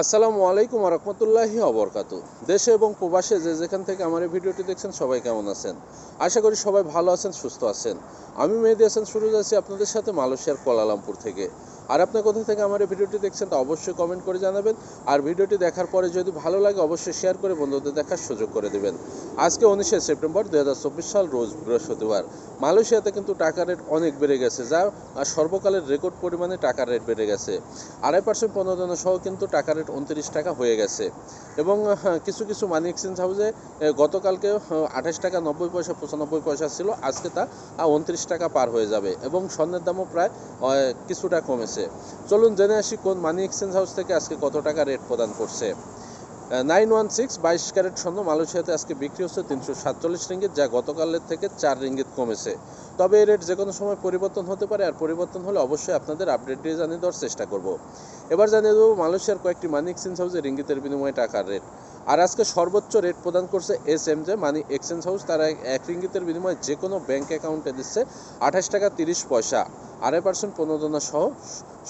আসসালামু আলাইকুম রহমতুল্লাহি অবরকাত দেশে এবং প্রবাসে যে যেখান থেকে আমার এই ভিডিওটি দেখছেন, সবাই কেমন আছেন? আশা করি সবাই ভালো আছেন, সুস্থ আছেন। আমি মেহেদি হাসান সুরজ আছি আপনাদের সাথে মালয়েশিয়ার কোলালামপুর থেকে। আর আপনি কোথা থেকে আমার এই ভিডিওটি দেখছেন তা অবশ্যই কমেন্ট করে জানাবেন। আর ভিডিওটি দেখার পরে যদি ভালো লাগে, অবশ্যই শেয়ার করে বন্ধুদের দেখার সুযোগ করে দেবেন। আজকে উনিশে সেপ্টেম্বর দু হাজার চব্বিশ সাল, রোজ বৃহস্পতিবার। মালয়েশিয়াতে কিন্তু টাকার রেট অনেক বেড়ে গেছে, যা সর্বকালের রেকর্ড পরিমাণে টাকার রেট বেড়ে গেছে। আড়াই পার্সেন্ট প্রণোদনা সহ কিন্তু টাকার রেট উনত্রিশ টাকা হয়ে গেছে। এবং কিছু কিছু মানি এক্সচেঞ্জ হাউসে গতকালকে আঠাশ টাকা নব্বই পয়সা, পঁচানব্বই পয়সা ছিল, আজকে তা উনত্রিশ টাকা পার হয়ে যাবে। এবং স্বর্ণের দামও প্রায় কিছুটা কমেছে। চলুন জেনে আসি কোন মানি এক্সচেঞ্জ হাউস থেকে আজকে কত টাকা রেট প্রদান করছে। নাইন ওয়ান সিক্স বাইশ ক্যারেট স্বর্ণ, মালয়েশিয়াতে আজকে বিক্রি হচ্ছে তিনশো সাতচল্লিশ রিঙ্গিত, যা গতকালের থেকে চার রিঙ্গিত কমেছে। তবে এই রেট যে কোনো সময় পরিবর্তন হতে পারে, আর পরিবর্তন হলে অবশ্যই আপনাদের আপডেট দিয়ে জানিয়ে দেওয়ার চেষ্টা করব। এবার জানিয়ে দেবো মালয়েশিয়ার কয়েকটি মানি এক্সচেঞ্জ হাউসে রিঙ্গিতের বিনিময়ে টাকার রেট। আর আজকে সর্বোচ্চ রেট প্রদান করছে S M J money exchange house তারা এক রিঙ্গিতের বিনিময়ে যে কোনো ব্যাংক অ্যাকাউন্টে দিচ্ছে আঠাশ টাকা তিরিশ পয়সা, আড়াই পার্সেন্ট প্রণোদনা সহ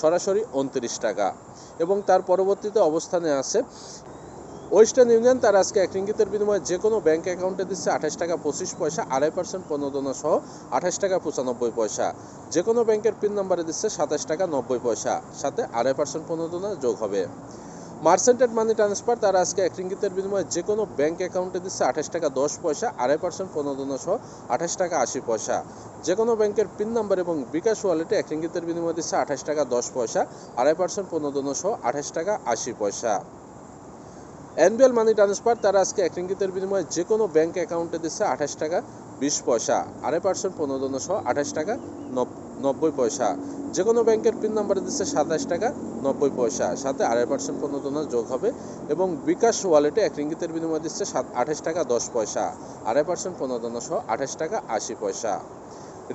সরাসরি উনত্রিশ টাকা। এবং তার পরবর্তীতে অবস্থানে আছে ওয়েস্টার্ন ইউনিয়ন তার আজকে এক রিঙ্গিতের বিনিময়ে যে কোনো ব্যাঙ্ক অ্যাকাউন্টে দিচ্ছে আঠাশ টাকা পঁচিশ পয়সা, আড়াই পার্সেন্ট প্রণোদনা সহ আঠাশ টাকা পঁচানব্বই পয়সা। যে কোনো ব্যাংকের পিন নাম্বারে দিচ্ছে সাতাশ টাকা নব্বই পয়সা, সাথে আড়াই পার্সেন্ট প্রণোদনা যোগ হবে। মার্সেন্টেড মানি ট্রান্সফার, তার আজকে এক রিঙ্গিতের বিনিময়ে যে কোনো ব্যাংক অ্যাকাউন্টে দিচ্ছে আঠাশ টাকা দশ পয়সা, আড়াই পার্সেন্ট প্রণোদনা সহ আঠাশ টাকা আশি পয়সা। যে কোনো ব্যাংকের পিন নাম্বার এবং বিকাশ ওয়ালেটে এক রিঙ্গিতের বিনিময়ে দিচ্ছে আঠাশ টাকা দশ পয়সা, আড়াই পার্সেন্ট প্রণোদনা সহ আঠাশ টাকা আশি পয়সা। এনবিএল মানি ট্রান্সফার, তারা আজকে এক রিঙ্গিতের বিনিময়ে যে কোনো ব্যাংক অ্যাকাউন্টে দিচ্ছে আঠাশ টাকা বিশ পয়সা, আড়াই পার্সেন্ট প্রণোদনা সহ আঠাশ টাকা নব- নব্বই পয়সা। যে কোনো ব্যাংকের পিন নাম্বারে দিচ্ছে সাতাশ টাকা, নব্বই পয়সা। সাথে আড়াই পার্সেন্ট প্রণোদনা যোগ হবে এবং বিকাশ ওয়ালেটে এক রিঙ্গিতের বিনিময়ে দিচ্ছে সাত, আঠাশ টাকা দশ পয়সা। আড়াই পার্সেন্ট প্রণোদনা সহ আঠাশ টাকা আশি পয়সা।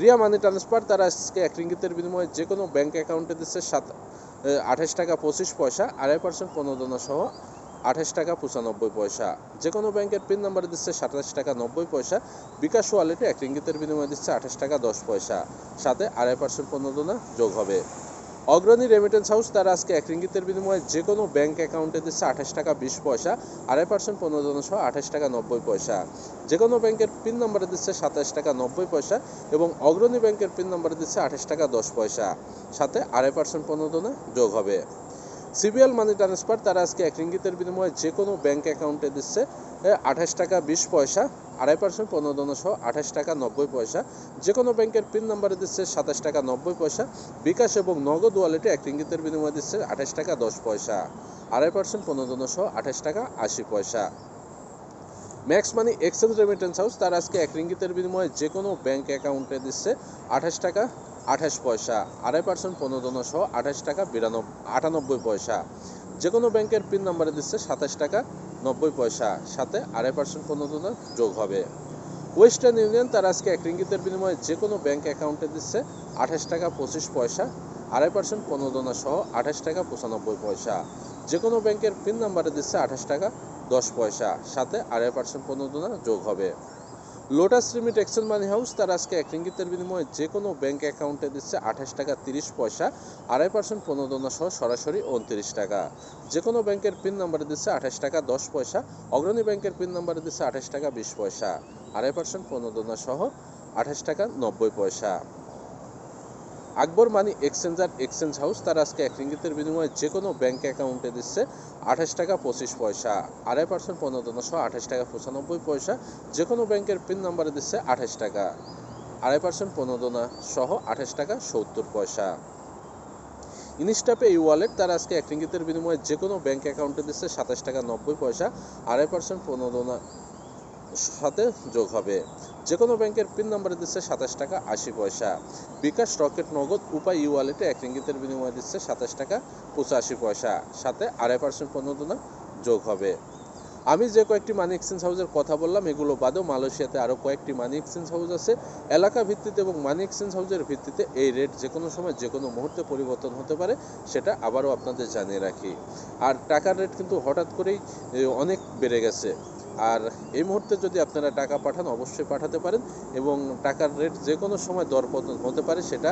রিয়া মানি ট্রান্সফার তারা আজকে এক রিঙ্গিতের বিনিময়ে যে কোনো ব্যাংক অ্যাকাউন্টে দিচ্ছে সাত আঠাশ টাকা পঁচিশ পয়সা, আড়াই পার্সেন্ট প্রণোদনা সহ আঠাশ টাকা পঁচানব্বই পয়সা। যে কোনো ব্যাংকের পিন নাম্বারে দিচ্ছে সাতাশ টাকা নব্বই পয়সা, বিকাশ ওয়ালেটে এক রিঙ্গিতের বিনিময়ে দিচ্ছে আঠাশ টাকা দশ পয়সা। সাথে আড়াই পার্সেন্ট প্রণোদনা যোগ হবে। অগ্রণী রেমিটেন্স হাউস তারা আজকে এক রিঙ্গিতের বিনিময়ে যে কোনো ব্যাংক অ্যাকাউন্টে দিচ্ছে আঠাশ টাকা বিশ পয়সা, আড়াই পার্সেন্ট প্রণোদনা সহ আঠাশ টাকা নব্বই পয়সা। যে কোনো ব্যাংকের পিন নাম্বারে দিচ্ছে সাতাশ টাকা নব্বই পয়সা এবং অগ্রণী ব্যাংকের পিন নাম্বারে দিচ্ছে আঠাশ টাকা দশ পয়সা। সাথে আড়াই পার্সেন্ট প্রণোদনা যোগ হবে। সিবিএল মানি ট্রান্সফার, তারা আজকে এক রিঙ্গিতের বিনিময়ে যে কোনো ব্যাংক অ্যাকাউন্টে দিচ্ছে আঠাশ টাকা বিশ পয়সা, আড়াই পার্সেন্ট প্রণোদনা সহ আঠাশ টাকা নব্বই পয়সা। যে কোনো ব্যাংকের পিন নাম্বারে দিচ্ছে সাতাশ টাকা নব্বই পয়সা। বিকাশ এবং নগদ ওয়ালেটে এক রিঙ্গিতের বিনিময়ে দিচ্ছে আঠাশ টাকা দশ পয়সা, আড়াই পার্সেন্ট প্রণোদনা সহ আঠাশ টাকা আশি পয়সা। Max money exchange remittance house, তার আজকে এক রিঙ্গিতের বিনিময়ে যে কোনো ব্যাংক অ্যাকাউন্টে দিচ্ছে আঠাশ টাকা আঠাশ পয়সা, আড়াই পার্সেন্ট পনেরো প্রণোদনা সহ আঠাশ টাকা বিরানব্বই আটানব্বই পয়সা। যে কোনো ব্যাংকের পিন নাম্বারে দিচ্ছে সাতাশ টাকা নব্বই পয়সা, সাথে আড়াই পার্সেন্ট পনেরো প্রণোদনা যোগ হবে। ওয়েস্টার্ন ইউনিয়ন তার আজকে এক রিঙ্গিতের বিনিময়ে যে কোনো ব্যাংক অ্যাকাউন্টে দিচ্ছে আঠাশ টাকা পঁচিশ পয়সা, আড়াই পার্সেন্ট পনেরো প্রণোদনা সহ আঠাশ টাকা পঁচানব্বই পয়সা। যে কোনো ব্যাংকের পিন নাম্বারে দিচ্ছে আঠাশ টাকা দশ পয়সা, সাথে আড়াই পার্সেন্ট পনেরো প্রণোদনা যোগ হবে। Lotus remit exchange money house তার আজকে এক রিঙ্গিতের বিনিময়ে যে কোনো ব্যাংক অ্যাকাউন্টে দিচ্ছে আঠাশ টাকা তিরিশ পয়সা, আড়াই পার্সেন্ট প্রণোদনা সহ সরাসরি উনত্রিশ টাকা। যে কোনো ব্যাংকের পিন নাম্বারে দিচ্ছে আঠাশ টাকা দশ পয়সা, অগ্রণী ব্যাংকের পিন নাম্বারে দিচ্ছে আঠাশ টাকা বিশ পয়সা, আড়াই পার্সেন্ট প্রণোদনা সহ আঠাশ টাকা নব্বই পয়সা। Akbar money exchanger exchange house, তার আজকে এক রিঙ্গিতের বিনিময়ে যে কোনো ব্যাংক অ্যাকাউন্টে দিচ্ছে আঠাশ টাকা পঁচিশ পয়সা। আড়াই পার্সেন্ট প্রণোদনা সহ আঠাশ টাকা পঁচানব্বই পয়সা যে কোনো ব্যাংকের পিন নাম্বারে দিচ্ছে আঠাশ টাকা। আড়াই পার্সেন্ট প্রণোদনা সহ আঠাশ টাকা সত্তর পয়সা। ইনস্টাপে এই ওয়ালেট তার আজকে এক রিঙ্গিতের বিনিময়ে যে কোনো ব্যাংক অ্যাকাউন্টে দিচ্ছে সাতাশ টাকা নব্বই পয়সা, আড়াই পার্সেন্ট প্রণোদনা সাথে যোগ হবে। যে কোনো ব্যাংকের পিন নম্বরে দিচ্ছে সাতাশ টাকা আশি পয়সা। বিকাশ রকেট নগদ উপায় ইউ ওয়ালেটে এক রিঙ্গিতের বিনিময়ে দিচ্ছে সাতাশ টাকা পঁচাশি পয়সা। সাথে আড়াই পার্সেন্ট প্রণোদনা যোগ হবে। আমি যে কয়েকটি মানি এক্সচেঞ্জ হাউসের কথা বললাম, এগুলো বাদেও মালয়েশিয়াতে আরও কয়েকটি মানি এক্সচেঞ্জ হাউস আছে। এলাকা ভিত্তিতে এবং মানি এক্সচেঞ্জ হাউসের ভিত্তিতে এই রেট যে কোনো সময় যে কোনো মুহূর্তে পরিবর্তন হতে পারে, সেটা আবারও আপনাদের জানিয়ে রাখি। আর টাকার রেট কিন্তু হঠাৎ করেই অনেক বেড়ে গেছে। আর এই মুহূর্তে যদি আপনারা টাকা পাঠান, অবশ্যই পাঠাতে পারেন এবং টাকার রেট যে কোনো সময় দরপতন হতে পারে সেটা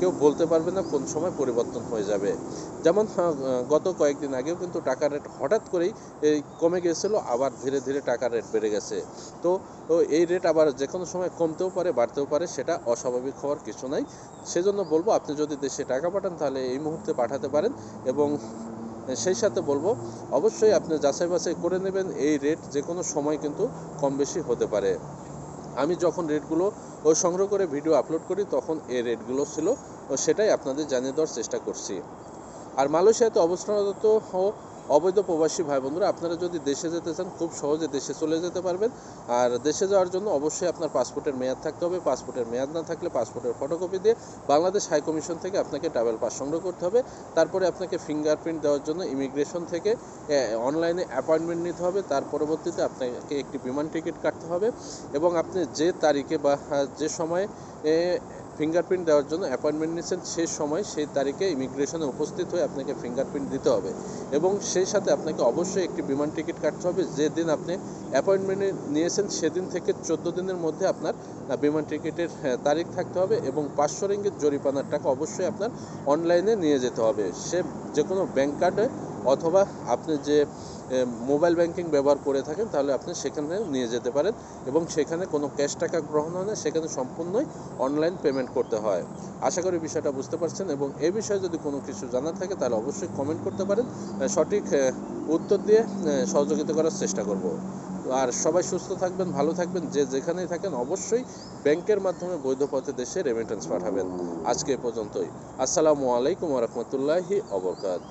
কেউ বলতে পারবে না কোন সময় পরিবর্তন হয়ে যাবে। যেমন গত কয়েকদিন আগেও কিন্তু টাকার রেট হঠাৎ করেই কমে গিয়েছিল, আবার ধীরে ধীরে টাকার রেট বেড়ে গেছে। তো এই রেট আবার যে কোনো সময় কমতেও পারে, বাড়তেও পারে, সেটা অস্বাভাবিক হওয়ার কিছু নাই। সেজন্য বলব, আপনি যদি দেশে টাকা পাঠান, তাহলে এই মুহূর্তে পাঠাতে পারেন এবং সেই সাথে বলব, অবশ্যই আপনি যাচাই বাছাই করে নেবেন, এই রেট যে কোনো সময় কিন্তু কম বেশি হতে পারে। আমি যখন রেটগুলো ও সংগ্রহ করে ভিডিও আপলোড করি, তখন এই রেটগুলো ছিল, ও সেটাই আপনাদের জানিয়ে দেওয়ার চেষ্টা করছি। আর মালয়েশিয়াতে অবস্থানরত অবৈধ প্রবাসী ভাই বন্ধুরা, আপনারা যদি দেশে যেতে চান, খুব সহজে দেশে চলে যেতে পারবেন। আর দেশে যাওয়ার জন্য অবশ্যই আপনার পাসপোর্টের মেয়াদ থাকতে হবে। পাসপোর্টের মেয়াদ না থাকলে পাসপোর্টের ফটোকপি দিয়ে বাংলাদেশ হাই কমিশন থেকে আপনাকে ট্রাভেল পাস সংগ্রহ করতে হবে। তারপরে আপনাকে ফিঙ্গারপ্রিন্ট দেওয়ার জন্য ইমিগ্রেশন থেকে অনলাইনে অ্যাপয়েন্টমেন্ট নিতে হবে। তার পরবর্তীতে আপনাকে একটি বিমান টিকিট কাটতে হবে। এবং আপনি যে তারিখে বা যে সময়ে ফিঙ্গারপ্রিন্ট দেওয়ার জন্য অ্যাপয়েন্টমেন্ট নিয়েছেন সেই সময় সেই তারিখে ইমিগ্রেশনে উপস্থিত হয়ে আপনাকে ফিঙ্গারপ্রিন্ট দিতে হবে। এবং সেই সাথে আপনাকে অবশ্যই একটি বিমান টিকিট কাটতে হবে। যেদিন আপনি অ্যাপয়েন্টমেন্ট নিয়েছেন, সেদিন থেকে চোদ্দ দিনের মধ্যে আপনার বিমান টিকিটের তারিখ থাকতে হবে এবং পাঁচশো রিঙ্গিত জরিপানার টাকা অবশ্যই আপনার অনলাইনে নিয়ে যেতে হবে। সে যে কোনো ব্যাংক কার্ডে অথবা আপনি যে মোবাইল ব্যাংকিং ব্যবহার করে থাকেন, তাহলে আপনি সেখানে নিয়ে যেতে পারেন এবং সেখানে কোনো ক্যাশ টাকা গ্রহণ হয় না, সেখানে সম্পূর্ণই অনলাইন পেমেন্ট করতে হয়। আশা করি বিষয়টা বুঝতে পারছেন এবং এই বিষয়ে যদি কোনো কিছু জানার থাকে, তাহলে অবশ্যই কমেন্ট করতে পারেন। সঠিক উত্তর দিয়ে সহযোগিতা করার চেষ্টা করব। আর সবাই সুস্থ থাকবেন, ভালো থাকবেন, যে যেখানেই থাকেন, অবশ্যই ব্যাংকের মাধ্যমে বৈধ পথে দেশে রেমিটেন্স পাঠাবেন। আজকে এ পর্যন্তই। আসসালামু আলাইকুম রহমতুল্লাহি অবরকাত